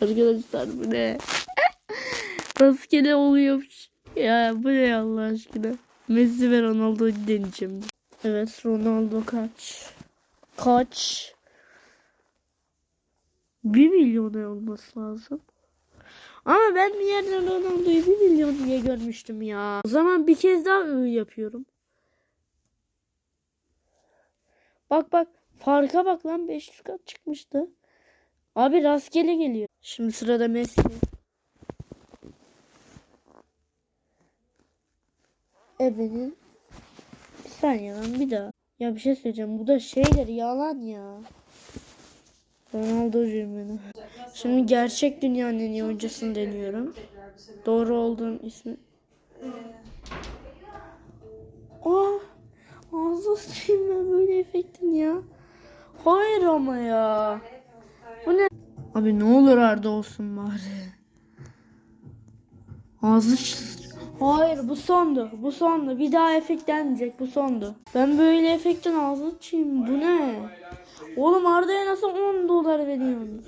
Arkadaşlar bu ne? Rastgele oluyormuş. Ya bu ne Allah aşkına? Messi ve Ronaldo'yu deneyeceğim. Evet Ronaldo kaç? Kaç? 1 milyon olması lazım. Ama ben bir yerden Ronaldo'yu 1 milyon diye görmüştüm ya. O zaman bir kez daha ı yapıyorum. Bak bak farka bak lan 500 kat çıkmıştı. Abi rastgele geliyor. Şimdi sırada Messi. Ebenin. Bir saniye lan bir daha. Ya bir şey söyleyeceğim. Bu da şeyler yalan ya. Ronaldo'cuyum ben. Şimdi gerçek dünyanın en iyi oyuncusunu deniyorum. Doğru olduğum ismi. Aa, ağzı sıçayım ben böyle efektin ya. Hayır ama ya. Abi ne olur Arda olsun bari. Ağzı Hayır bu sondu. Bu sondu. Bir daha efekt gelmeyecek. Bu sondu. Ben böyle efekten ağzı açayım. Bu ne? Oğlum Arda'ya nasıl 10 dolar veriyorsun?